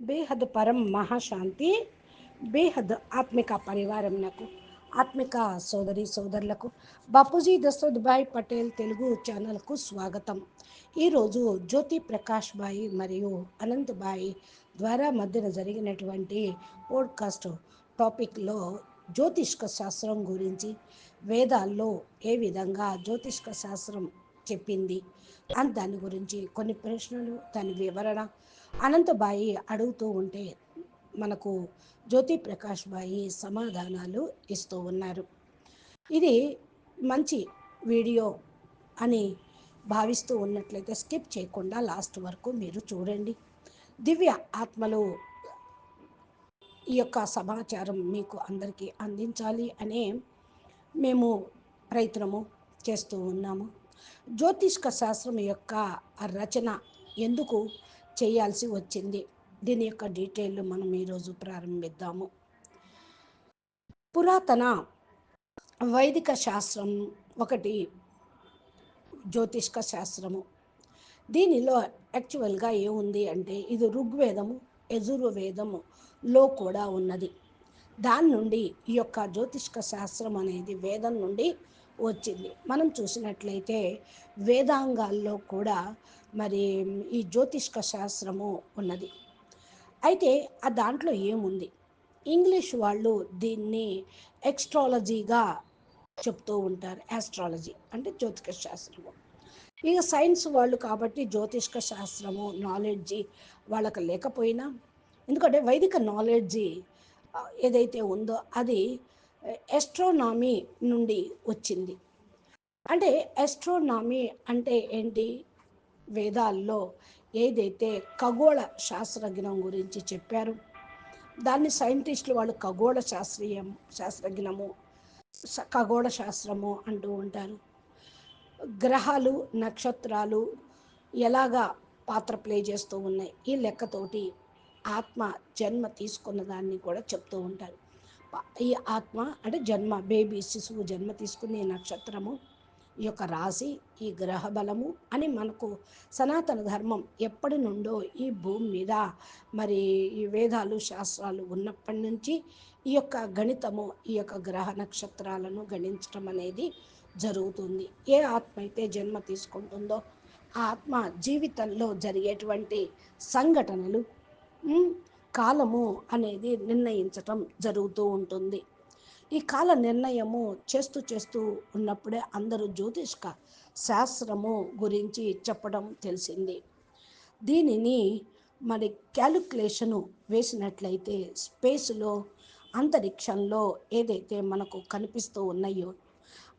బేహద్ పరం మహాశాంతి బేహద్ ఆత్మిక పరివారంనకు ఆత్మిక సోదరి సోదరులకు. బాపూజీ దశరథ్భాయ్ పటేల్ తెలుగు ఛానల్కు స్వాగతం. ఈరోజు జ్యోతి ప్రకాష్ బాయి మరియు అనంత్ బాయి ద్వారా మధ్యన జరిగినటువంటి పోడ్కాస్ట్ టాపిక్లో జ్యోతిష్క శాస్త్రం గురించి వేదాల్లో ఏ విధంగా జ్యోతిష్క శాస్త్రం చెప్పింది అని దాని గురించి కొన్ని ప్రశ్నలు దాని వివరణ అనంతబాయి అడుగుతూ ఉంటే మనకు జ్యోతి ప్రకాష్ బాయి సమాధానాలు ఇస్తూ ఉన్నారు. ఇది మంచి వీడియో అని భావిస్తూ ఉన్నట్లయితే స్కిప్ చేయకుండా లాస్ట్ వరకు మీరు చూడండి. దివ్య ఆత్మలు ఈ యొక్క సమాచారం మీకు అందరికీ అందించాలి అనే మేము ప్రయత్నము చేస్తూ ఉన్నాము. జ్యోతిష్క శాస్త్రం యొక్క రచన ఎందుకు చేయాల్సి వచ్చింది. దీని యొక్క డీటెయిల్ మనం ఈరోజు ప్రారంభిద్దాము. పురాతన వైదిక శాస్త్రం ఒకటి జ్యోతిష్క శాస్త్రము. దీనిలో యాక్చువల్గా ఏముంది అంటే ఇది ఋగ్వేదము యజుర్వేదములో కూడా ఉన్నది. దాని నుండి ఈ యొక్క జ్యోతిష్క శాస్త్రం అనేది వేదం నుండి వచ్చింది. మనం చూసినట్లయితే వేదాంగాల్లో కూడా మరి ఈ జ్యోతిష్క శాస్త్రము ఉన్నది. అయితే ఆ దాంట్లో ఏముంది? ఇంగ్లీష్ వాళ్ళు దీన్ని ఎక్స్ట్రాలజీగా చెప్తూ ఉంటారు. యాస్ట్రాలజీ అంటే జ్యోతిష శాస్త్రము. ఇక సైన్స్ వాళ్ళు కాబట్టి జ్యోతిష్క శాస్త్రము నాలెడ్జి వాళ్ళకి లేకపోయినా ఎందుకంటే వైదిక నాలెడ్జి ఏదైతే ఉందో అది ఎస్ట్రోనామీ నుండి వచ్చింది. అంటే ఎస్ట్రోనామీ అంటే ఏంటి? వేదాల్లో ఏదైతే ఖగోళ శాస్త్రజ్ఞం గురించి చెప్పారు దాన్ని సైంటిస్టులు వాళ్ళు ఖగోళ శాస్త్రీయం శాస్త్రజ్ఞము ఖగోళ శాస్త్రము అంటూ ఉంటారు. గ్రహాలు నక్షత్రాలు ఎలాగా పాత్ర ప్లే చేస్తూ ఉన్నాయి? ఈ లెక్కతోటి ఆత్మ జన్మ తీసుకున్న దాన్ని కూడా చెప్తూ ఉంటారు. ఈ ఆత్మ అంటే జన్మ బేబీ శిశువు జన్మ తీసుకునే నక్షత్రము ఈ యొక్క రాశి ఈ గ్రహ బలము అని మనకు సనాతన ధర్మం ఎప్పటి నుండో ఈ భూమి మీద మరి ఈ వేదాలు శాస్త్రాలు ఉన్నప్పటి నుంచి ఈ యొక్క గణితము ఈ యొక్క గ్రహ నక్షత్రాలను గణించడం అనేది జరుగుతుంది. ఏ ఆత్మ అయితే జన్మ తీసుకుంటుందో ఆ ఆత్మ జీవితంలో జరిగేటువంటి సంఘటనలు కాలము అనేది నిర్ణయించటం జరుగుతూ ఉంటుంది. ఈ కాల నిర్ణయము చేస్తూ చేస్తూ ఉన్నప్పుడే అందరూ జ్యోతిష్క శాస్త్రము గురించి చెప్పడం తెలిసింది. దీనిని మరి క్యాలిక్యులేషను వేసినట్లయితే స్పేస్లో అంతరిక్షంలో ఏదైతే మనకు కనిపిస్తూ ఉన్నాయో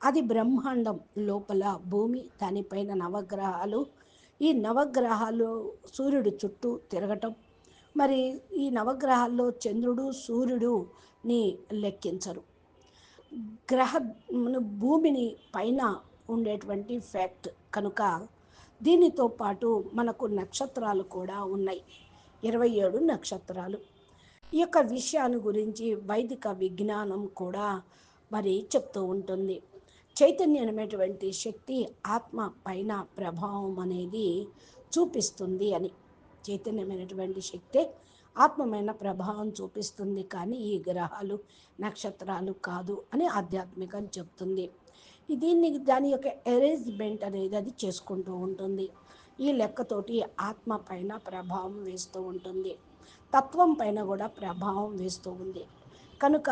అది బ్రహ్మాండం లోపల భూమి దానిపైన నవగ్రహాలు. ఈ నవగ్రహాలు సూర్యుడు చుట్టూ తిరగటం మరి ఈ నవగ్రహాల్లో చంద్రుడు సూర్యుడుని లెక్కించరు. గ్రహ భూమిని పైన ఉండేటువంటి ఫ్యాక్ట్ కనుక దీనితో పాటు మనకు నక్షత్రాలు కూడా ఉన్నాయి. ఇరవై ఏడు నక్షత్రాలు. ఈ యొక్క విషయాన్ని గురించి వైదిక విజ్ఞానం కూడా మరి చెప్తూ ఉంటుంది. చైతన్యమైనటువంటి శక్తి ఆత్మ పైన ప్రభావం అనేది చూపిస్తుంది అని. చైతన్యమైనటువంటి శక్తి ఆత్మమైన ప్రభావం చూపిస్తుంది. కానీ ఈ గ్రహాలు నక్షత్రాలు కాదు అని ఆధ్యాత్మికం చెప్తుంది. దీన్ని దాని యొక్క అరేంజ్మెంట్ అనేది అది చేసుకుంటూ ఉంటుంది. ఈ లెక్కతోటి ఆత్మ పైన ప్రభావం వేస్తూ ఉంటుంది. తత్వం పైన కూడా ప్రభావం వేస్తూ ఉంది. కనుక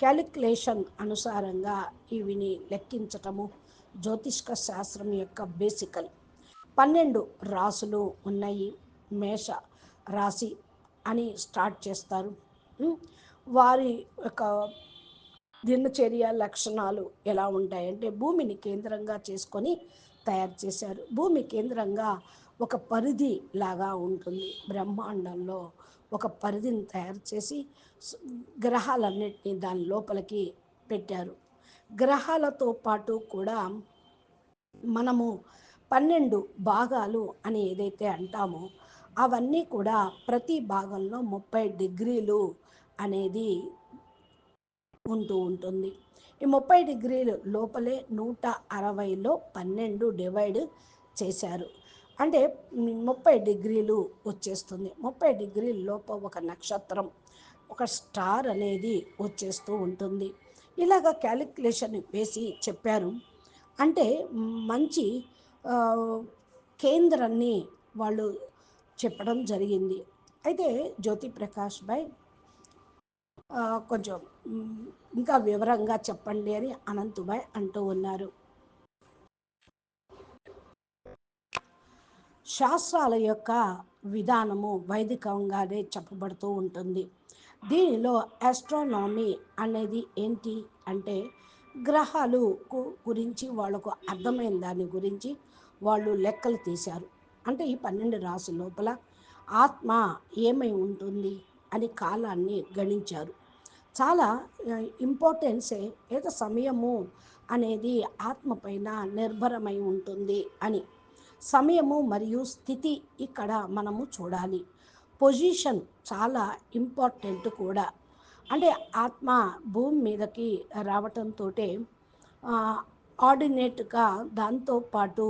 క్యాలిక్యులేషన్ అనుసారంగా ఇవిని లెక్కించటము జ్యోతిష్క శాస్త్రం యొక్క బేసికల్. పన్నెండు రాసులు ఉన్నాయి. మేష రాశి అని స్టార్ట్ చేస్తారు. వారి యొక్క దినచర్య లక్షణాలు ఎలా ఉంటాయంటే భూమిని కేంద్రంగా చేసుకొని తయారు చేశారు. భూమి కేంద్రంగా ఒక పరిధి లాగా ఉంటుంది. బ్రహ్మాండంలో ఒక పరిధిని తయారు చేసి గ్రహాలన్నింటినీ దాని లోపలికి పెట్టారు. గ్రహాలతో పాటు కూడా మనము పన్నెండు భాగాలు అని ఏదైతే అంటామో అవన్నీ కూడా ప్రతి భాగంలో ముప్పై డిగ్రీలు అనేది ఉంటూ ఉంటుంది. ఈ ముప్పై డిగ్రీలు లోపలే నూట అరవైలో పన్నెండు డివైడ్ చేశారు. అంటే ముప్పై డిగ్రీలు వచ్చేస్తుంది. ముప్పై డిగ్రీల లోప ఒక నక్షత్రం ఒక స్టార్ అనేది వచ్చేస్తూ ఉంటుంది. ఇలాగ క్యాలిక్యులేషన్ వేసి చెప్పారు. అంటే మంచి కేంద్రాన్ని వాళ్ళు చెప్పడం జరిగింది. అయితే జ్యోతి ప్రకాష్ భాయ్ కొంచెం ఇంకా వివరంగా చెప్పండి అని అనంతుభాయ్ అంటూ ఉన్నారు. శాస్త్రాల యొక్క విధానము వైదికంగానే చెప్పబడుతూ ఉంటుంది. దీనిలో ఆస్ట్రోనామీ అనేది ఏంటి అంటే గ్రహాలు గురించి వాళ్ళకు అర్థమైన దాని గురించి వాళ్ళు లెక్కలు తీశారు. అంటే ఈ పన్నెండు రాసు లోపల ఆత్మ ఏమై ఉంటుంది అని కాలాన్ని గణించారు. చాలా ఇంపార్టెన్సే ఏదో సమయము అనేది ఆత్మ పైన నిర్భరమై ఉంటుంది అని. సమయము మరియు స్థితి ఇక్కడ మనము చూడాలి. పొజిషన్ చాలా ఇంపార్టెంట్ కూడా. అంటే ఆత్మ భూమి మీదకి రావటంతో ఆర్డినేట్గా దాంతోపాటు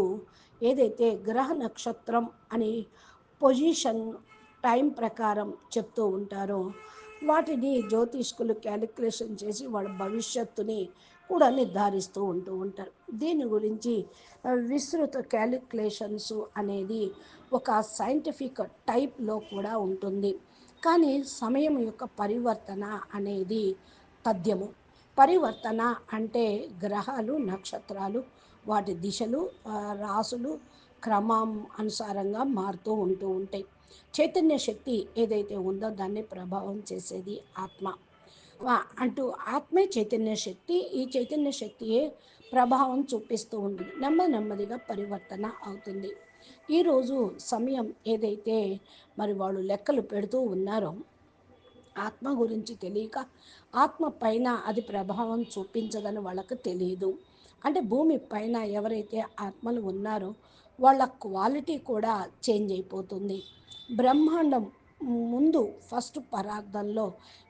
ఏదైతే గ్రహ నక్షత్రం అని పొజిషన్ టైం ప్రకారం చెప్తూ ఉంటారో వాటిని జ్యోతిష్కులు క్యాలిక్యులేషన్ చేసి వాళ్ళ భవిష్యత్తుని కూడా నిర్ధారిస్తూ ఉంటూ ఉంటారు. దీని గురించి విస్తృత క్యాలిక్యులేషన్స్ అనేది ఒక సైంటిఫిక్ టైప్లో కూడా ఉంటుంది. కానీ సమయం యొక్క పరివర్తన అనేది తథ్యము పరివర్తన అంటే గ్రహాలు నక్షత్రాలు వాటి దిశలు రాసులు క్రమం అనుసారంగా మారుతూ ఉంటూ ఉంటాయి. చైతన్య శక్తి ఏదైతే ఉందో దాన్ని ప్రభావం చేసేది ఆత్మ. అంటూ ఆత్మే చైతన్య శక్తి ఈ చైతన్య శక్తియే ప్రభావం చూపిస్తూ ఉంటుంది నెమ్మది నెమ్మదిగా పరివర్తన అవుతుంది. ఈరోజు సమయం ఏదైతే మరి వాళ్ళు లెక్కలు పెడుతూ ఉన్నారో ఆత్మ గురించి తెలియక ఆత్మ పైన అది ప్రభావం చూపించదని వాళ్ళకు తెలియదు అంటే భూమి పైన ఎవరైతే ఆత్మలు ఉన్నారో వాళ్ళ క్వాలిటీ కూడా చేంజ్ అయిపోతుంది. బ్రహ్మాండం ముందు ఫస్ట్ పరార్థంలో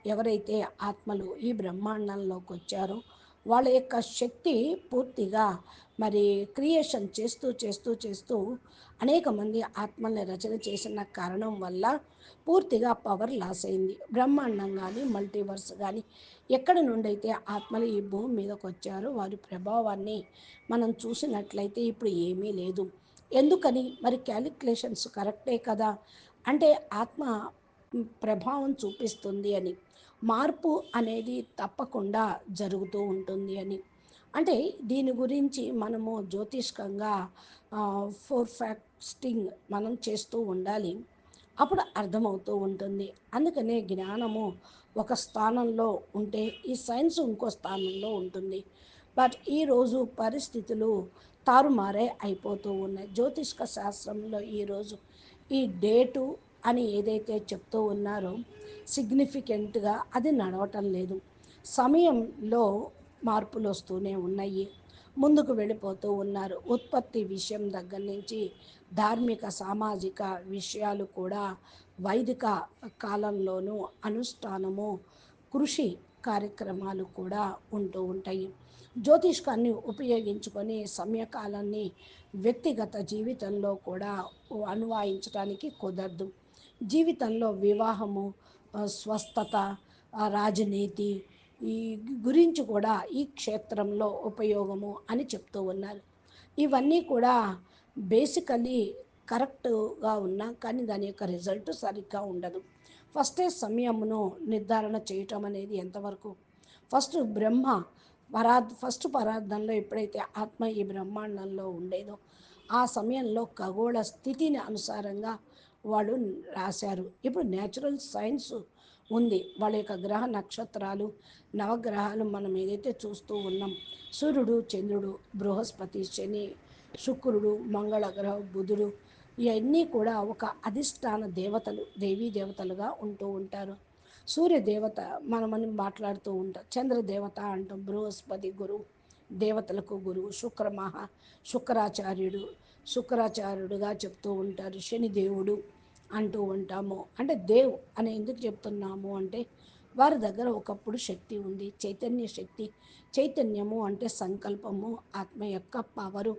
ఎవరైతే ఆత్మలు ఈ బ్రహ్మాండంలోకి వచ్చారో వాళ్ళ యొక్క శక్తి పూర్తిగా మరి క్రియేషన్ చేస్తూ చేస్తూ చేస్తూ అనేక మంది ఆత్మల్ని రచన చేసిన కారణం వల్ల పూర్తిగా పవర్ లాస్ అయింది. బ్రహ్మాండం కానీ మల్టీవర్స్ కానీ ఎక్కడి నుండి అయితే ఆత్మలు ఈ భూమి మీదకి వచ్చారో వారి ప్రభావాన్ని మనం చూసినట్లయితే ఇప్పుడు ఏమీ లేదు. ఎందుకని? మరి క్యాలిక్యులేషన్స్ కరెక్టే కదా? అంటే ఆత్మ ప్రభావం చూపిస్తుంది అని మార్పు అనేది తప్పకుండా జరుగుతూ ఉంటుంది అని. అంటే దీని గురించి మనము జ్యోతిష్కంగా ఫోర్ ఫ్యాక్స్టింగ్ మనం చేస్తూ ఉండాలి. అప్పుడు అర్థమవుతూ ఉంటుంది. అందుకనే జ్ఞానము ఒక స్థానంలో ఉంటే ఈ సైన్స్ ఇంకో స్థానంలో ఉంటుంది. బట్ ఈరోజు పరిస్థితులు తారుమారే అయిపోతూ ఉన్నాయి. జ్యోతిష్క శాస్త్రంలో ఈరోజు ఈ డేటు అని ఏదైతే చెప్తూ ఉన్నారో సిగ్నిఫికెంట్గా అది నడవటం లేదు. సమయంలో మార్పులు వస్తూనే ఉన్నాయి. ముందుకు వెళ్ళిపోతూ ఉన్నారు. ఉత్పత్తి విషయం దగ్గర నుంచి ధార్మిక సామాజిక విషయాలు కూడా వైదిక కాలంలోనూ అనుష్ఠానము కృషి కార్యక్రమాలు కూడా ఉంటూ ఉంటాయి. జ్యోతిష్కాన్ని ఉపయోగించుకొని సమయకాలాన్ని వ్యక్తిగత జీవితంలో కూడా అనువాయించడానికి కుదరదు. జీవితంలో వివాహము స్వస్థత రాజనీతి ఈ గురించి కూడా ఈ క్షేత్రంలో ఉపయోగము అని చెప్తూ ఉన్నారు. ఇవన్నీ కూడా బేసికలీ కరెక్ట్గా ఉన్నా కానీ దాని యొక్క రిజల్ట్ సరిగ్గా ఉండదు. ఫస్టే సమయమును నిర్ధారణ చేయటం అనేది ఎంతవరకు? ఫస్ట్ బ్రహ్మ పరా ఫస్ట్ పరార్థంలో ఎప్పుడైతే ఆత్మ ఈ బ్రహ్మాండంలో ఉండేదో ఆ సమయంలో ఖగోళ స్థితిని అనుసారంగా వాళ్ళు రాశారు. ఇప్పుడు న్యాచురల్ సైన్స్ ఉంది. వాళ్ళ యొక్క గ్రహ నక్షత్రాలు నవగ్రహాలు మనం ఏదైతే చూస్తూ ఉన్నాం సూర్యుడు చంద్రుడు బృహస్పతి శని శుక్రుడు మంగళగ్రహ బుధుడు ఇవన్నీ కూడా ఒక అధిష్టాన దేవతలు దేవీ దేవతలుగా ఉంటూ ఉంటారు. సూర్య దేవత మనమని మాట్లాడుతూ ఉంటాం. చంద్రదేవత అంటాం బృహస్పతి గురువు దేవతలకు గురువు శుక్రమహ శుక్రాచార్యుడు శుక్రాచార్యుడుగా చెప్తూ ఉంటారు శనిదేవుడు అంటూ ఉంటాము. అంటే దేవ్ అని ఎందుకు చెప్తున్నాము అంటే వారి దగ్గర ఒకప్పుడు శక్తి ఉంది. చైతన్య శక్తి చైతన్యము అంటే సంకల్పము ఆత్మ యొక్క పవరు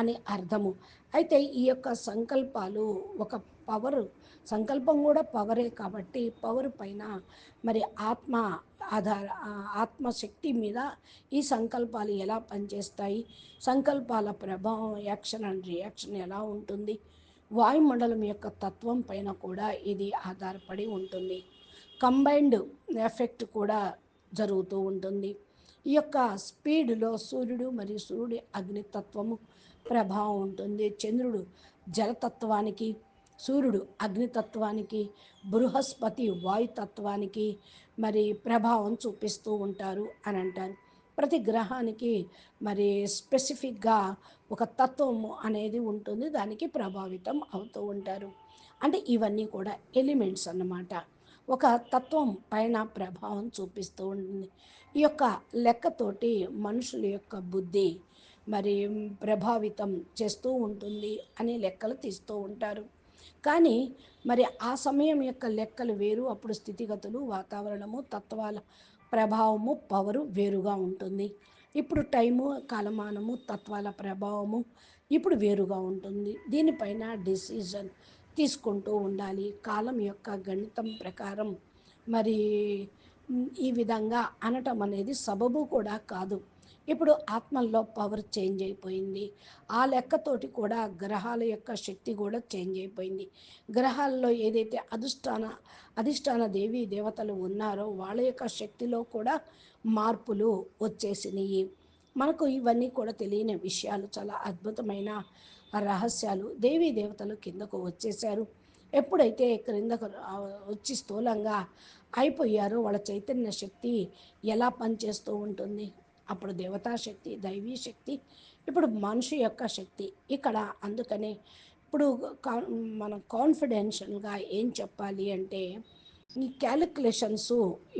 అని అర్థము. అయితే ఈ యొక్క సంకల్పాలు ఒక పవరు సంకల్పం కూడా పవరే కాబట్టి పవర్ పైన మరి ఆత్మ ఆధార ఆత్మశక్తి మీద ఈ సంకల్పాలు ఎలా పనిచేస్తాయి? సంకల్పాల ప్రభావం యాక్షన్ అండ్ రియాక్షన్ ఎలా ఉంటుంది? వాయుమండలం యొక్క తత్వం పైన కూడా ఇది ఆధారపడి ఉంటుంది. కంబైన్డ్ ఎఫెక్ట్ కూడా జరుగుతూ ఉంటుంది. ఈ యొక్క స్పీడ్లో సూర్యుడు మరియు సూర్యుడి అగ్నితత్వము ప్రభావం ఉంటుంది. చంద్రుడు జలతత్వానికి సూర్యుడు అగ్నితత్వానికి బృహస్పతి వాయుతత్వానికి మరి ప్రభావం చూపిస్తూ ఉంటారు అని అంటారు. ప్రతి గ్రహానికి మరి స్పెసిఫిక్గా ఒక తత్వము అనేది ఉంటుంది. దానికి ప్రభావితం అవుతూ ఉంటారు. అంటే ఇవన్నీ కూడా ఎలిమెంట్స్ అన్నమాట. ఒక తత్వం పైన ప్రభావం చూపిస్తూ ఉంటుంది. ఈ యొక్క లెక్కతోటి మనుషుల యొక్క బుద్ధి మరి ప్రభావితం చేస్తూ ఉంటుంది అని లెక్కలు తీస్తూ ఉంటారు. కానీ మరి ఆ సమయం యొక్క లెక్కలు వేరు అప్పుడు స్థితిగతులు వాతావరణము తత్వాల ప్రభావము పవరు వేరుగా ఉంటుంది. ఇప్పుడు టైము కాలమానము తత్వాల ప్రభావము ఇప్పుడు వేరుగా ఉంటుంది. దీనిపైన డిసిజన్ తీసుకుంటూ ఉండాలి. కాలం యొక్క గణితం ప్రకారం. మరి ఈ విధంగా అనటం అనేది సబబు కూడా కాదు. ఇప్పుడు ఆత్మల్లో పవర్ చేంజ్ అయిపోయింది. ఆ లెక్కతోటి కూడా గ్రహాల యొక్క శక్తి కూడా చేంజ్ అయిపోయింది. గ్రహాల్లో ఏదైతే అధిష్టాన అధిష్టాన దేవి దేవతలు ఉన్నారో వాళ్ళ యొక్క శక్తిలో కూడా మార్పులు వచ్చేసినాయి. మనకు ఇవన్నీ కూడా తెలియని విషయాలు చాలా అద్భుతమైన రహస్యాలు దేవీ దేవతలు కిందకు వచ్చేసారు ఎప్పుడైతే క్రిందకు వచ్చి స్థూలంగా అయిపోయారో వాళ్ళ చైతన్య శక్తి ఎలా పనిచేస్తూ ఉంటుంది? అప్పుడు దేవతా శక్తి దైవీ శక్తి ఇప్పుడు మనిషి యొక్క శక్తి. ఇక్కడ అందుకనే ఇప్పుడు మనం కాన్ఫిడెన్షియల్గా ఏం చెప్పాలి అంటే ఈ క్యాలిక్యులేషన్స్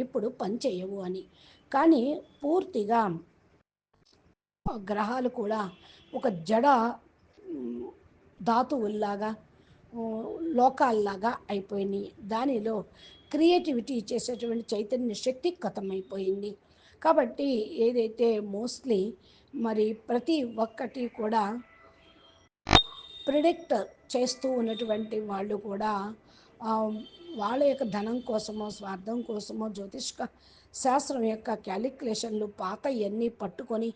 ఇప్పుడు పనిచేయవు అని. కానీ పూర్తిగా గ్రహాలు కూడా ఒక జడ ధాతువుల్లాగా లోకాల్లాగా అయిపోయినాయి. దానిలో క్రియేటివిటీ చేసేటువంటి చైతన్య శక్తి కథమైపోయింది. కాబట్టి ఏదైతే మోస్ట్లీ మరి ప్రతి ఒక్కటి కూడా ప్రిడిక్ట్ చేస్తూ ఉన్నటువంటి వాళ్ళు కూడా వాళ్ళ యొక్క ధనం కోసమో స్వార్థం కోసమో జ్యోతిష్క శాస్త్రం యొక్క క్యాలిక్యులేషన్లు పాత ఇవన్నీ పట్టుకొని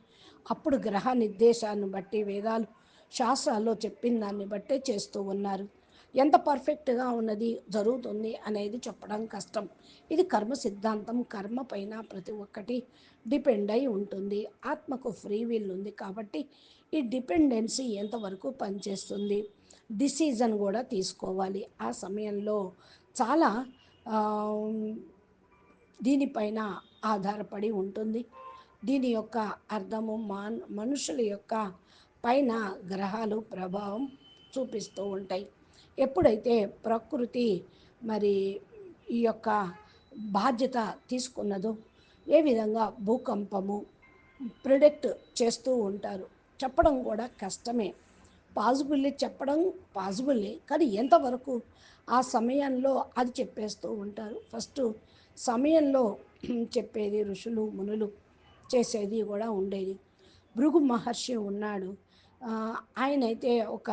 అప్పుడు గ్రహ నిర్దేశాన్ని బట్టి వేదాలు శాస్త్రాల్లో చెప్పిన దాన్ని బట్టే చేస్తూ ఉన్నారు. ఎంత పర్ఫెక్ట్గా ఉన్నది జరుగుతుంది అనేది చెప్పడం కష్టం. ఇది కర్మ సిద్ధాంతం. కర్మ పైన ప్రతి ఒక్కటి డిపెండ్ అయి ఉంటుంది. ఆత్మకు ఫ్రీ విల్ ఉంది కాబట్టి ఈ డిపెండెన్సీ ఎంతవరకు పనిచేస్తుంది? డిసిజన్ కూడా తీసుకోవాలి. ఆ సమయంలో చాలా దీనిపైన ఆధారపడి ఉంటుంది. దీని యొక్క అర్థము మాన్ మనుషుల యొక్క పైన గ్రహాలు ప్రభావం చూపిస్తూ ఉంటాయి. ఎప్పుడైతే ప్రకృతి మరి ఈ యొక్క బాధ్యత తీసుకున్నదో ఏ విధంగా భూకంపము ప్రిడిక్ట్ చేస్తూ ఉంటారు? చెప్పడం కూడా కష్టమే. పాజిబుల్లీ చెప్పడం పాజిబుల్లే. కానీ ఎంతవరకు ఆ సమయంలో అది చెప్పేస్తూ ఉంటారు? ఫస్ట్ సమయంలో చెప్పేది ఋషులు మునులు చేసేది కూడా ఉండేది. భృగు మహర్షి ఉన్నాడు. ఆయనైతే ఒక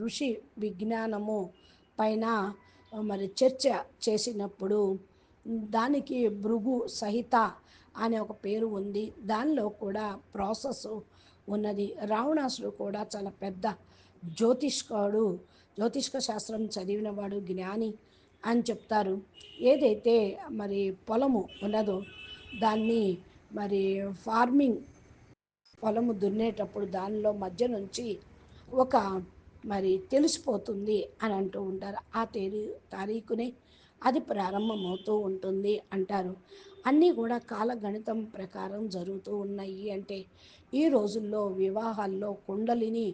ఋషి విజ్ఞానము పైన మరి చర్చ చేసినప్పుడు దానికి భృగు సహిత అనే ఒక పేరు ఉంది. దానిలో కూడా ప్రాసెస్ ఉన్నది. రావణాసుడు కూడా చాలా పెద్ద జ్యోతిష్కుడు జ్యోతిష్క శాస్త్రం చదివినవాడు జ్ఞాని అని చెప్తారు. ఏదైతే మరి పొలము ఉన్నదో దాన్ని మరి ఫార్మింగ్ పొలము దున్నేటప్పుడు దానిలో మధ్య నుంచి ఒక మరి తెలిసిపోతుంది అని అంటూ ఉంటారు. ఆ తేదీ తారీఖునే అది ప్రారంభమవుతూ ఉంటుంది అంటారు. అన్నీ కూడా కాలగణితం ప్రకారం జరుగుతూ ఉన్నాయి అంటే ఈ రోజుల్లో వివాహాల్లో కుండలిని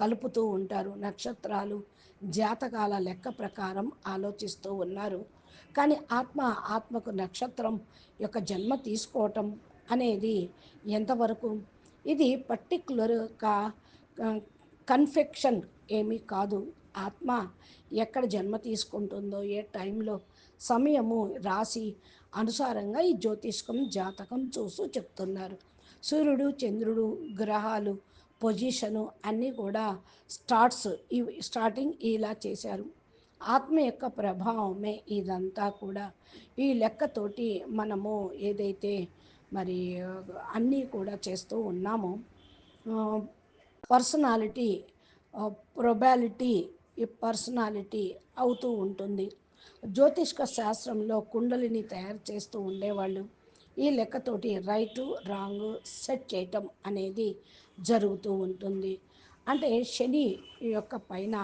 కలుపుతూ ఉంటారు. నక్షత్రాలు జాతకాల లెక్క ప్రకారం ఆలోచిస్తూ ఉన్నారు. కానీ ఆత్మ ఆత్మకు నక్షత్రం యొక్క జన్మ తీసుకోవటం అనేది ఎంతవరకు ఇది పర్టిక్యులర్గా కన్ఫెక్షన్ ఏమీ కాదు. ఆత్మ ఎక్కడ జన్మ తీసుకుంటుందో ఏ టైంలో సమయము రాసి అనుసారంగా ఈ జ్యోతిష్కం జాతకం చూస్తూ చెప్తున్నారు. సూర్యుడు చంద్రుడు గ్రహాలు పొజిషను అన్నీ కూడా స్టార్ట్స్ ఇవి స్టార్టింగ్ ఇలా చేశారు. ఆత్మ యొక్క ప్రభావమే ఇదంతా కూడా. ఈ లెక్కతోటి మనము ఏదైతే మరి అన్నీ కూడా చేస్తూ ఉన్నాము. పర్సనాలిటీ ప్రొబాలిటీ ఈ పర్సనాలిటీ అవుతూ ఉంటుంది. జ్యోతిష్క శాస్త్రంలో కుండలిని తయారు చేస్తూ ఉండేవాళ్ళు. ఈ లెక్కతోటి రైటు రాంగ్ సెట్ చేయటం అనేది జరుగుతూ ఉంటుంది. అంటే శని యొక్క పైన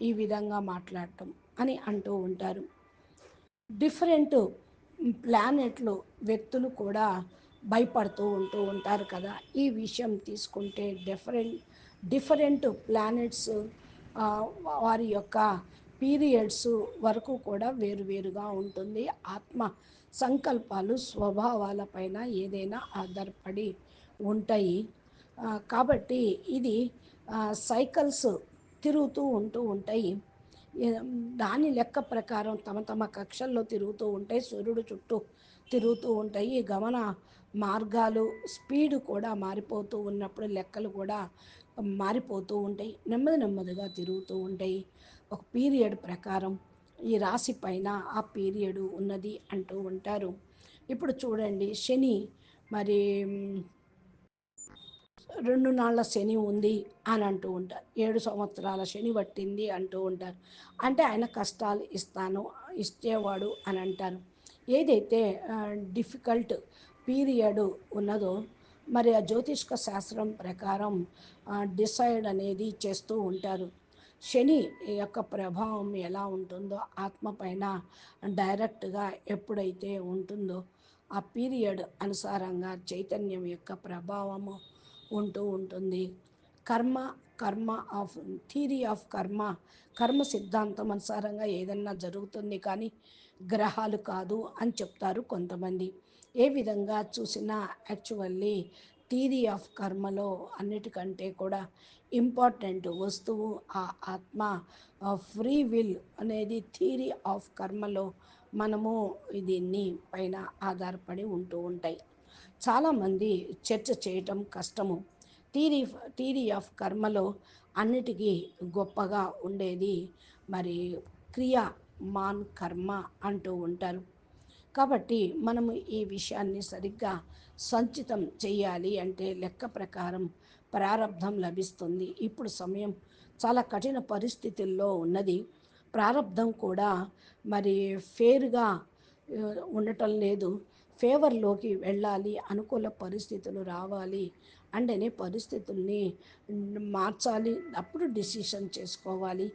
ఈ విధంగా మాట్లాడటం అని అంటూ ఉంటారు. డిఫరెంట్ ప్లానెట్లు వ్యక్తులు కూడా భయపడుతూ ఉంటూ ఉంటారు కదా. ఈ విషయం తీసుకుంటే డిఫరెంట్ డిఫరెంట్ ప్లానెట్స్ వారి యొక్క పీరియడ్స్ వరకు కూడా వేరువేరుగా ఉంటుంది. ఆత్మ సంకల్పాలు స్వభావాలపైన ఏదైనా ఆధారపడి ఉంటాయి. కాబట్టి ఇది సైకిల్స్ తిరుగుతూ ఉంటూ ఉంటాయి. దాని లెక్క ప్రకారం తమ తమ కక్షల్లో తిరుగుతూ ఉంటాయి సూర్యుడు చుట్టూ తిరుగుతూ ఉంటాయి. గమన మార్గాలు స్పీడ్ కూడా మారిపోతూ ఉన్నప్పుడు లెక్కలు కూడా మారిపోతూ ఉంటాయి. నెమ్మది నెమ్మదిగా తిరుగుతూ ఉంటాయి. ఒక పీరియడ్ ప్రకారం ఈ రాశి పైన ఆ పీరియడ్ ఉన్నది అంటూ ఉంటారు. ఇప్పుడు చూడండి శని మరి రెండు నాళ్ళ శని ఉంది అని అంటూ ఉంటారు. ఏడు సంవత్సరాల శని పట్టింది అంటూ ఉంటారు. అంటే ఆయన కష్టాలు ఇస్తాను ఇచ్చేవాడు అని అంటారు. ఏదైతే డిఫికల్ట్ పీరియడ్ ఉన్నదో మరి ఆ జ్యోతిష్క శాస్త్రం ప్రకారం డిసైడ్ అనేది చేస్తూ ఉంటారు. శని యొక్క ప్రభావం ఎలా ఉంటుందో ఆత్మ పైన డైరెక్ట్గా ఎప్పుడైతే ఉంటుందో ఆ పీరియడ్ అనుసారంగా చైతన్యం యొక్క ప్రభావము ఉంటూ ఉంటుంది. కర్మ కర్మ ఆఫ్ థీరీ ఆఫ్ కర్మ కర్మ సిద్ధాంతం అనుసారంగా ఏదన్నా జరుగుతుంది కానీ గ్రహాలు కాదు అని చెప్తారు కొంతమంది. ఏ విధంగా చూసినా యాక్చువల్లీ థీరీ ఆఫ్ కర్మలో అన్నిటికంటే కూడా ఇంపార్టెంట్ వస్తువు ఆ ఆత్మ ఫ్రీ విల్ అనేది థీరీ ఆఫ్ కర్మలో మనము దీన్ని పైన ఆధారపడి ఉంటూ ఉంటాయి. చాలామంది చర్చ చేయటం కష్టము. థీరీ థీరీ ఆఫ్ కర్మలో అన్నిటికీ గొప్పగా ఉండేది మరి క్రియా మాన్ కర్మ అంటూ ఉంటారు. కాబట్టి మనము ఈ విషయాన్ని సరిగ్గా సంచితం చేయాలి అంటే లెక్క ప్రకారం ప్రారంధం లభిస్తుంది. ఇప్పుడు సమయం చాలా కఠిన పరిస్థితుల్లో ఉన్నది. ప్రారంధం కూడా మరి ఫేర్గా ఉండటం లేదు. ఫేవర్లోకి వెళ్ళాలి అనుకూల పరిస్థితులు రావాలి అంటేనే పరిస్థితుల్ని మార్చాలి అప్పుడు డిసిషన్ చేసుకోవాలి.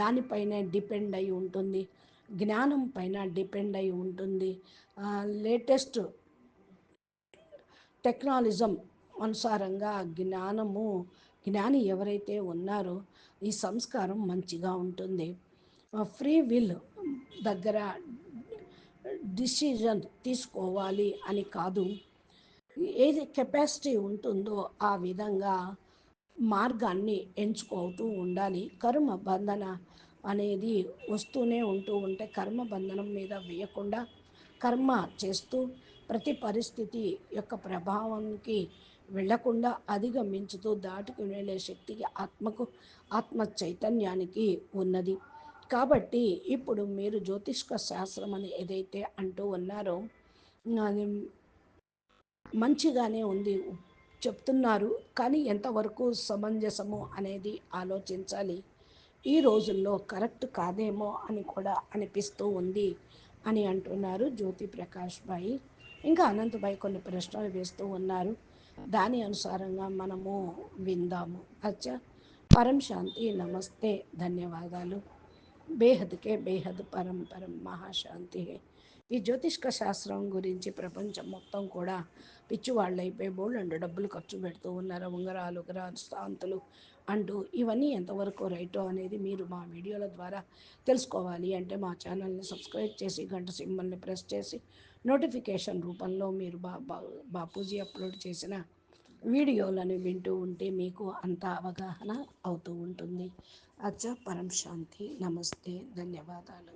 దానిపైన డిపెండ్ అయి ఉంటుంది. జ్ఞానం పైన డిపెండ్ అయి ఉంటుంది. లేటెస్ట్ టెక్నాలజం అనుసారంగా జ్ఞానము జ్ఞాని ఎవరైతే ఉన్నారో ఈ సంస్కారం మంచిగా ఉంటుంది. ఫ్రీ విల్ దగ్గర డిసిజన్ తీసుకోవాలి అని కాదు. ఏది కెపాసిటీ ఉంటుందో ఆ విధంగా మార్గాన్ని ఎంచుకోతూ ఉండాలి. కర్మ బంధన అనేది వస్తూనే ఉంటూ ఉంటే కర్మ బంధనం మీద వేయకుండా కర్మ చేస్తూ ప్రతి పరిస్థితి యొక్క ప్రభావానికి వెళ్ళకుండా అధిగమించుతూ దాటుకు వెళ్ళే శక్తికి ఆత్మకు ఆత్మ చైతన్యానికి ఉన్నది. కాబట్టి ఇప్పుడు మీరు జ్యోతిష్క శాస్త్రం అని ఏదైతే అంటూ ఉన్నారో మంచిగానే ఉంది చెప్తున్నారు. కానీ ఎంతవరకు సమంజసము అనేది ఆలోచించాలి? ఈ రోజుల్లో కరెక్ట్ కాదేమో అని కూడా అనిపిస్తూ ఉంది అని అంటున్నారు జ్యోతి ప్రకాష్ భాయ్ ఇంకా అనంతభాయ్ కొన్ని ప్రశ్నలు వేస్తూ ఉన్నారు. దాని అనుసారంగా మనము విందాము. అచ్చా! పరం శాంతి నమస్తే ధన్యవాదాలు. బేహద్కే బేహద్ పరం పరం మహాశాంతి ఈ జ్యోతిష్క శాస్త్రం గురించి ప్రపంచం మొత్తం కూడా పిచ్చివాళ్ళు అయిపోయి బోళ్ళు డబ్బులు ఖర్చు పెడుతూ ఉన్నారు. ఉంగరాలు శాంతులు అంటూ ఇవన్నీ ఎంతవరకు రైటో అనేది మీరు మా వీడియోల ద్వారా తెలుసుకోవాలి. అంటే మా ఛానల్ని సబ్స్క్రైబ్ చేసి గంట సింబల్ని ప్రెస్ చేసి నోటిఫికేషన్ రూపంలో మీరు బా బాపూజీ అప్లోడ్ చేసిన వీడియోలను వింటూ ఉంటే మీకు అంత అవగాహన అవుతూ ఉంటుంది. అచ్చ పరం శాంతి. నమస్తే. ధన్యవాదాలు.